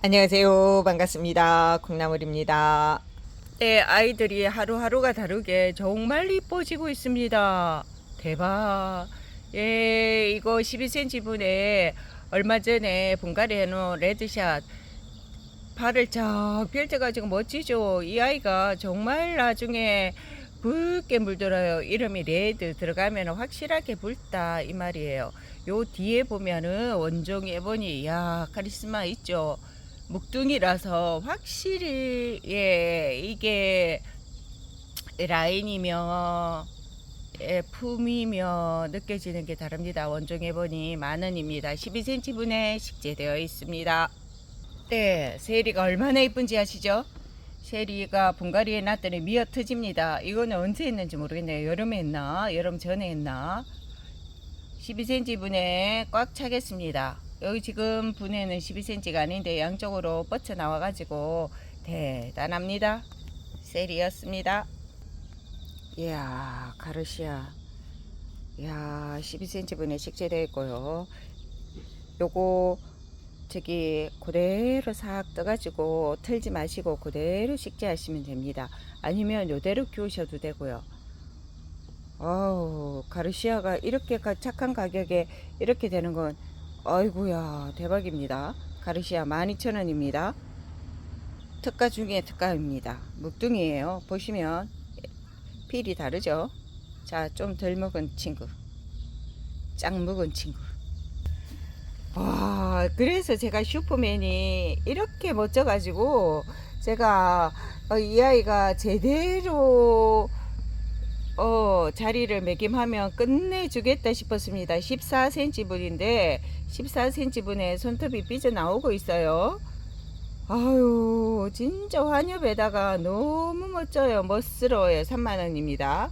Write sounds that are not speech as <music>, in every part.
안녕하세요. 반갑습니다. 콩나물입니다. 네, 아이들이 하루하루가 다르게 정말 이뻐지고 있습니다. 대박. 예, 이거 12cm 분에 얼마 전에 분갈이 해놓은 레드샷 발을 쫙 펼쳐가지고 멋지죠. 이 아이가 정말 나중에 붉게 물들어요. 이름이 레드 들어가면 확실하게 붉다 이 말이에요. 요 뒤에 보면은 원종 예본이 야 카리스마 있죠. 묵둥이라서 확실히 예 이게 라인이며 예, 품이며 느껴지는 게 다릅니다. 원종 예본이 만 원입니다. 12cm 분에 식재되어 있습니다. 네, 세리가 얼마나 이쁜지 아시죠? 세리가 분갈이에 놨더니 미어 터집니다. 이거는 언제 했는지 모르겠네요. 여름에 했나? 여름 전에 했나? 12cm 분에 꽉 차겠습니다. 여기 지금 분에는 12cm가 아닌데 양쪽으로 뻗쳐 나와 가지고 대단합니다. 세리였습니다. 이야, 가르시아. 이야, 12cm 분에 식재되어 있고요. 요거 저기 그대로 싹 떠가지고 털지 마시고 그대로 식재하시면 됩니다. 아니면 요대로 키우셔도 되고요. 어우 가르시아가 이렇게 가- 착한 가격에 이렇게 되는 건 아이고야 대박입니다. 가르시아 12,000원입니다. 특가 중에 특가입니다. 묵둥이에요. 보시면 필이 다르죠. 자, 좀 덜 먹은 친구. 짱 먹은 친구. 와, 그래서 제가 슈퍼맨이 이렇게 멋져가지고 제가 어, 이 아이가 제대로 어, 자리를 매김하면 끝내주겠다 싶었습니다. 14cm 분인데 14cm 분에 손톱이 삐져나오고 있어요. 아유, 진짜 환엽에다가 너무 멋져요. 멋스러워요. 3만원입니다.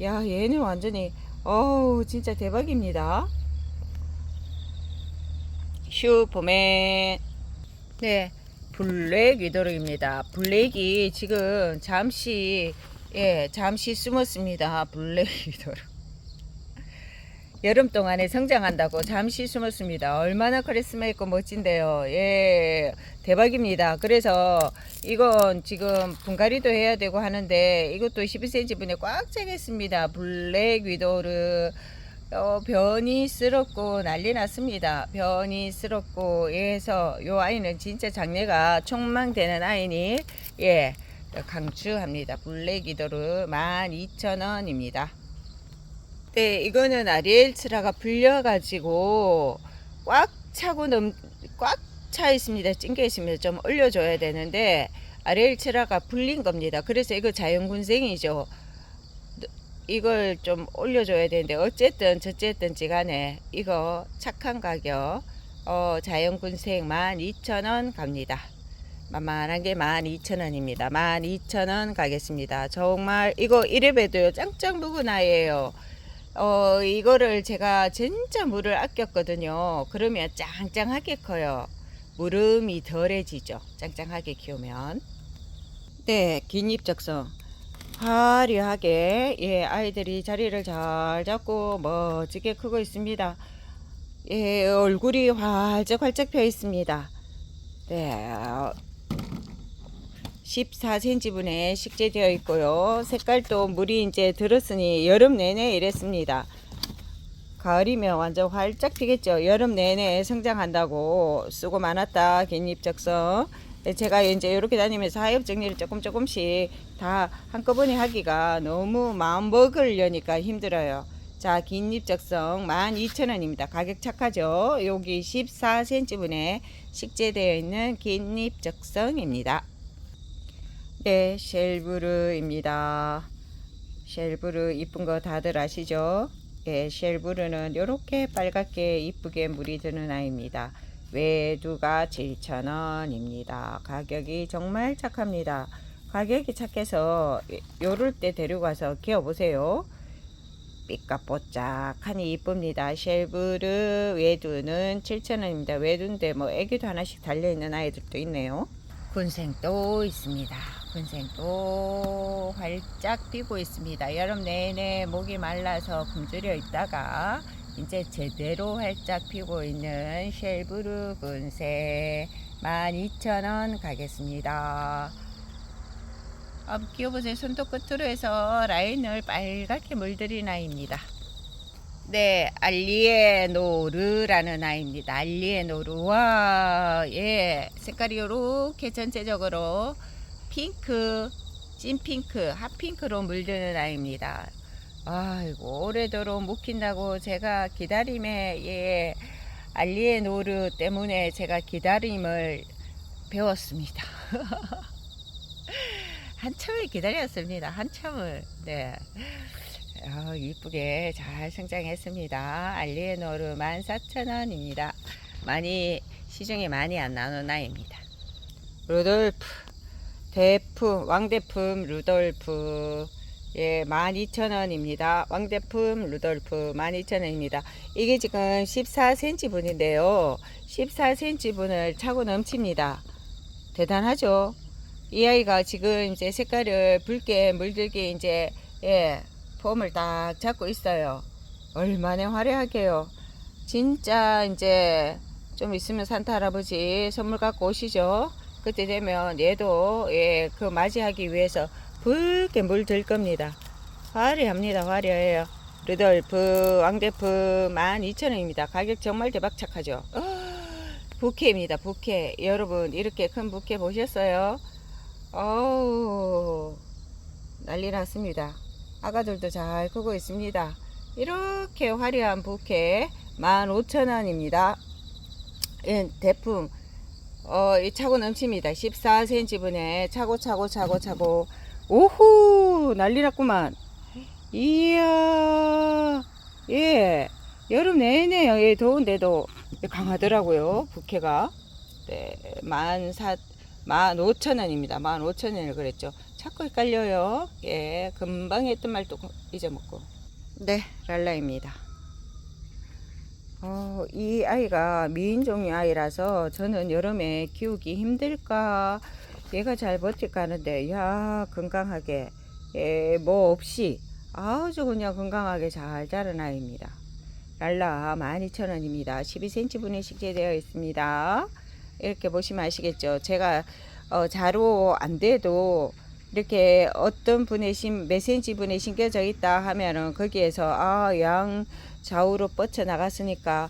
야, 얘는 완전히, 어우, 진짜 대박입니다. 슈퍼맨. 네, 블랙 위도르입니다. 블랙이 지금 잠시, 예, 잠시 숨었습니다. 블랙 위도르. 여름 동안에 성장한다고 잠시 숨었습니다. 얼마나 카리스마 있고 멋진데요. 예, 대박입니다. 그래서 이건 지금 분갈이도 해야 되고 하는데 이것도 12cm 분에 꽉 차겠습니다. 블랙 위도르. 어, 변이스럽고 난리 났습니다. 변이스럽고 해서 요 아이는 진짜 장래가 촉망되는 아이니 예 강추합니다. 블랙 위도르 12,000원입니다. 네, 이거는 아리엘 츠라가 불려가지고 꽉 차고 넘, 꽉 차 있습니다. 찡겨 있습니다. 좀 올려줘야 되는데 아리엘 츠라가 불린 겁니다. 그래서 이거 자연군생이죠. 이걸 좀 올려줘야 되는데 어쨌든 저쨌든지 간에 이거 착한 가격 어, 자연군생 12,000원 갑니다. 만만한 게 12,000원입니다. 12,000원 가겠습니다. 정말 이거 이래봬도요 짱짱 아이예요. 어, 이거를 제가 진짜 물을 아꼈거든요. 그러면 짱짱하게 커요. 물음이 덜해지죠. 짱짱하게 키우면. 네, 긴 잎적성. 화려하게, 예, 아이들이 자리를 잘 잡고 멋지게 크고 있습니다. 예, 얼굴이 활짝활짝 펴 있습니다. 네, 14cm 분에 식재되어 있고요. 색깔도 물이 이제 들었으니 여름 내내 이랬습니다. 가을이면 완전 활짝 피겠죠. 여름 내내 성장한다고 수고 많았다. 긴잎 적성. 네, 제가 이제 이렇게 다니면서 하엽 정리를 조금 조금씩 다 한꺼번에 하기가 너무 마음 먹으려니까 힘들어요. 자, 긴잎 적성 12,000원입니다. 가격 착하죠? 여기 14cm 분에 식재되어 있는 긴잎 적성입니다. 네, 쉘브르입니다. 쉘브르 이쁜 거 다들 아시죠? 예, 쉘브르는 이렇게 빨갛게 이쁘게 물이 드는 아이입니다. 외두가 7,000원입니다. 가격이 정말 착합니다. 가격이 착해서 요럴 때 데려가서 키워보세요. 삐까뽀짝하니 이쁩니다. 쉘브르 외두는 7,000원입니다. 외두인데 뭐 애기도 하나씩 달려있는 아이들도 있네요. 군생도 있습니다. 군생도 활짝 피고 있습니다. 여름 내내 목이 말라서 굶주려 있다가 이제 제대로 활짝 피고 있는 쉘브르 군생 12,000원 가겠습니다. 아, 끼워보세요. 손톱 끝으로 해서 라인을 빨갛게 물들인 아이입니다. 네, 알리에 노르라는 아이입니다. 알리에 노르. 와, 예. 색깔이 요렇게 전체적으로 핑크, 찐핑크, 핫핑크로 물드는 아이입니다. 아이고, 오래도록 묵힌다고 제가 기다림에, 예. 알리에 노르 때문에 제가 기다림을 배웠습니다. <laughs> 한참을 기다렸습니다. 한참을. 네. 아, 이쁘게 잘 성장했습니다. 알리에노르 14,000원입니다. 많이, 시중에 많이 안 나오는 아이입니다. 루돌프, 대품, 왕대품 루돌프. 예, 12,000원입니다. 왕대품 루돌프 12,000원입니다. 이게 지금 14cm 분인데요. 14cm 분을 차고 넘칩니다. 대단하죠? 이 아이가 지금 이제 색깔을 붉게 물들게 이제 예 폼을 딱 잡고 있어요. 얼마나 화려하게요. 진짜 이제 좀 있으면 산타 할아버지 선물 갖고 오시죠. 그때 되면 얘도 예 그 맞이하기 위해서 붉게 물들 겁니다. 화려합니다. 화려해요. 루돌프 왕대프 12,000원입니다. 가격 정말 대박 착하죠. 부케입니다. 부케. 여러분 이렇게 큰 부케 보셨어요? 어우 난리 났습니다. 아가들도 잘 크고 있습니다. 이렇게 화려한 부케 15,000원입니다. 예, 대품 어, 이 차고 넘칩니다. 14cm 분에 차고 차고 차고 차고 오호 난리 났구만. 이야 예 여름 내내요. 예 더운데도 강하더라고요. 부케가 네, 만사 15,000원입니다. 15,000원을 그랬죠. 자꾸 헷갈려요. 예, 금방 했던 말도 잊어먹고. 네, 랄라입니다. 어, 이 아이가 미인종의 아이라서 저는 여름에 키우기 힘들까, 얘가 잘 버틸까 하는데, 야, 건강하게, 예, 뭐 없이 아주 그냥 건강하게 잘 자란 아이입니다. 랄라 12,000원입니다. 12cm 분에 식재되어 있습니다. 이렇게 보시면 아시겠죠. 제가 어, 자로 안 돼도 이렇게 어떤 분의 심, 몇 센치 분에 심겨져 있다 하면은 거기에서 아, 양 좌우로 뻗쳐 나갔으니까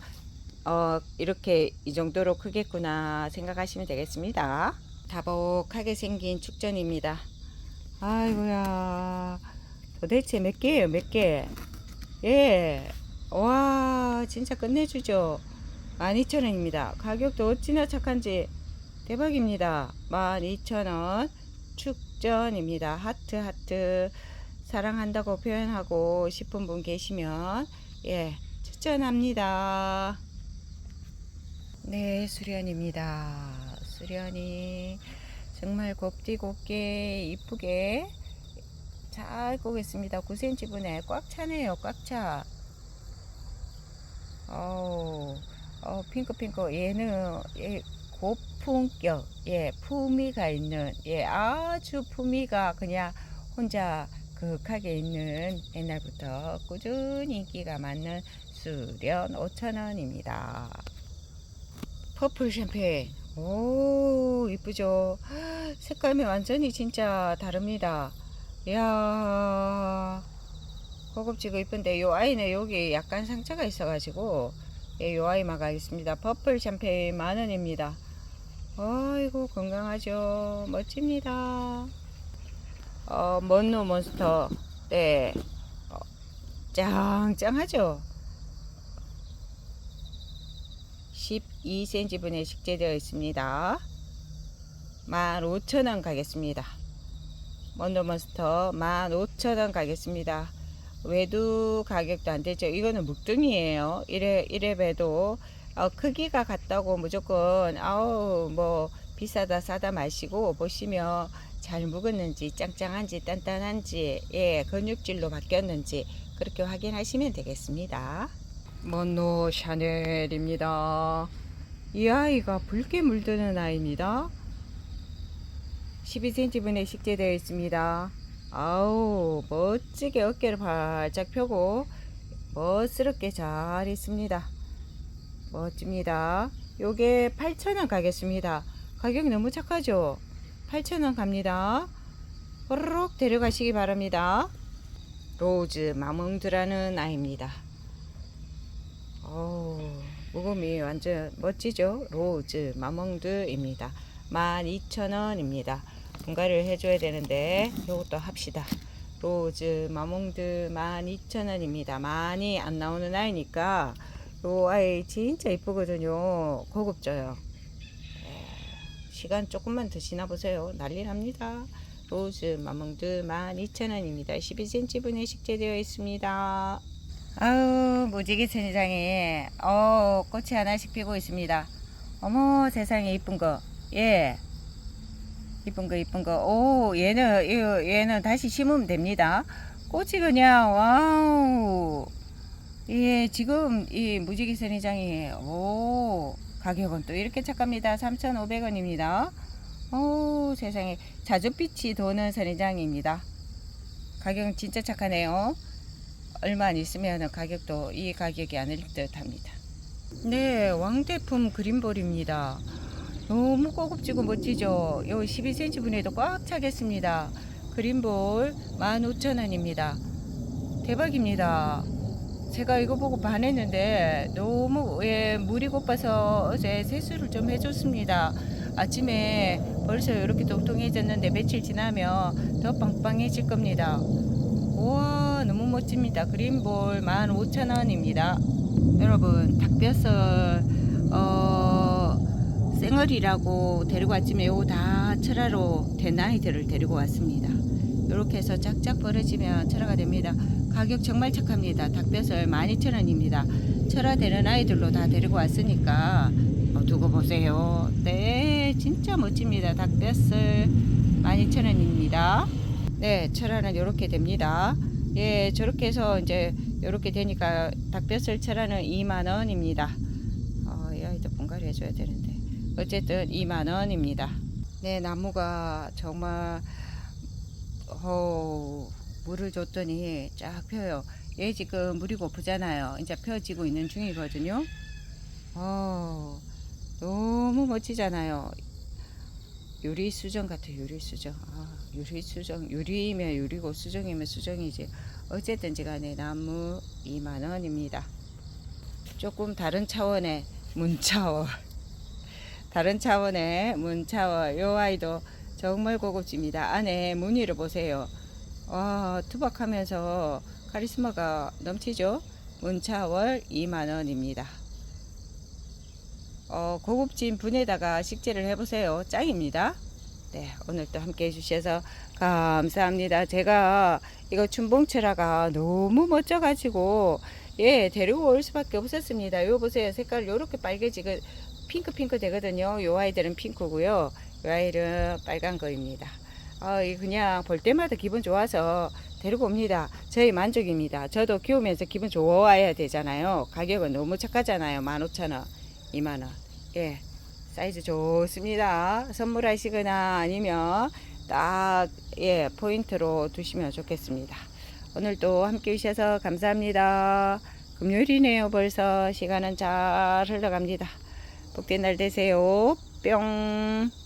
어, 이렇게 이 정도로 크겠구나 생각하시면 되겠습니다. 다복하게 생긴 축전입니다. 아이고야. 도대체 몇 개예요, 몇 개? 예. 와, 진짜 끝내주죠. 12,000원입니다. 가격도 어찌나 착한지 대박입니다. 12,000원 축 전입니다. 하트 하트 사랑한다고 표현하고 싶은 분 계시면 예 추천합니다. 네 수련입니다. 수련이 정말 곱디 곱게 이쁘게 잘 꼬겠습니다. 9cm 분에 꽉 차네요. 꽉 차. 어우 어, 핑크핑크 얘는 예, 고 품격 예 품위가 있는 예 아주 품위가 그냥 혼자 그윽하게 있는 옛날부터 꾸준히 인기가 많은 수련 5,000원입니다 퍼플 샴페인 오 이쁘죠 색감이 완전히 진짜 다릅니다 이야 고급지고 이쁜데 요 아이는 여기 약간 상처가 있어 가지고 예, 요 아이만 가겠습니다. 퍼플 샴페인 만 원입니다. 아이고 건강하죠. 멋집니다. 어, 먼노 몬스터 네 어, 짱짱하죠. 12cm 분에 식재되어 있습니다. 15,000원 가겠습니다. 먼노 몬스터 15,000원 가겠습니다. 외두 가격도 안 되죠. 이거는 묵둥이에요. 이래 이래 봬도 어, 크기가 같다고 무조건 아우 뭐 비싸다 싸다 마시고 보시면 잘 묵었는지 짱짱한지 단단한지 예 근육질로 바뀌었는지 그렇게 확인하시면 되겠습니다. 먼노 샤넬입니다. 이 아이가 붉게 물드는 아이입니다. 12cm 분에 식재되어 있습니다. 아우 멋지게 어깨를 활짝 펴고 멋스럽게 잘 있습니다 멋집니다 요게 8,000원 가겠습니다 가격이 너무 착하죠? 8,000원 갑니다. 호로록 데려가시기 바랍니다. 로즈 마몽드라는 아이입니다. 오, 무금이 완전 멋지죠? 로즈 마몽드입니다. 12,000원입니다. 분갈이를 해줘야 되는데 이것도 합시다. 로즈 마몽드 12,000원입니다. 많이 안 나오는 아이니까 요 아이 진짜 이쁘거든요. 고급져요. 네, 시간 조금만 더 지나보세요. 난리 납니다. 로즈 마몽드 12,000원입니다. 12cm 분에 식재되어 있습니다. 아우 무지개 천장에 어 꽃이 하나씩 피고 있습니다. 어머 세상에 이쁜 거. 예. 이쁜 거 이쁜 거. 오 얘는 이- 얘는 다시 심으면 됩니다. 꽃이 그냥 와우. 예 지금 이 무지개 선인장이 오 가격은 또 이렇게 착합니다. 3,500원입니다. 오 세상에 자줏빛이 도는 선인장입니다. 가격은 진짜 착하네요. 얼마 안 있으면 가격도 이 가격이 아닐 듯 합니다. 네, 왕대품 그린볼입니다. 너무 고급지고 멋지죠? 요 12cm 분에도 꽉 차겠습니다. 그린볼 15,000원입니다. 대박입니다. 제가 이거 보고 반했는데 너무 예, 물이 고파서 어제 세수를 좀 해줬습니다. 아침에 벌써 이렇게 동통해졌는데 며칠 지나면 더 빵빵해질 겁니다. 우와 너무 멋집니다. 그린볼 15,000원입니다. 여러분 닭뼈살 어, 생얼이라고 데리고 왔지만 요거 다 철화로 된 아이들을 데리고 왔습니다. 이렇게 해서 짝짝 벌어지면 철화가 됩니다. 가격 정말 착합니다. 닭뼈살 12,000원입니다. 철화되는 아이들로 다 데리고 왔으니까 어, 두고 보세요. 네 진짜 멋집니다. 닭뼈살 12,000원입니다. 네, 철화는 이렇게 됩니다. 예, 저렇게 해서 이제 이렇게 되니까 닭뼈살 철화는 2만 원입니다. 어, 이 아이도 분갈이 해줘야 되는데 어쨌든 2만 원입니다. 네, 나무가 정말 어, 물을 줬더니 쫙 펴요. 얘 지금 물이 고프잖아요. 이제 펴지고 있는 중이거든요. 어, 너무 멋지잖아요. 유리 수정 같아 유리 수정 아 유리 수정 유리면 유리고 수정이면 수정이지 어쨌든지 간에 나무 2만 원입니다 조금 다른 차원의 문차월 <laughs> 다른 차원의 문차월 요 아이도 정말 고급집니다 안에 무늬를 보세요 와 투박하면서 카리스마가 넘치죠 문차월 2만 원입니다 어, 고급진 분에다가 식재를 해보세요. 짱입니다. 네, 오늘 또 함께 해주셔서 감사합니다. 제가 이거 춘봉철화가 너무 멋져가지고, 예, 데리고 올 수밖에 없었습니다. 요 보세요. 색깔 요렇게 빨개지고, 핑크핑크 되거든요. 요 아이들은 핑크고요. 요 아이는 빨간 거입니다. 아, 이 그냥 볼 때마다 기분 좋아서 데리고 옵니다. 저희 만족입니다. 저도 키우면서 기분 좋아야 되잖아요. 가격은 너무 착하잖아요. 15,000원. 2만원. 예. 사이즈 좋습니다. 선물하시거나 아니면 딱, 예, 포인트로 두시면 좋겠습니다. 오늘도 함께 해주셔서 감사합니다. 금요일이네요, 벌써. 시간은 잘 흘러갑니다. 복된 날 되세요. 뿅.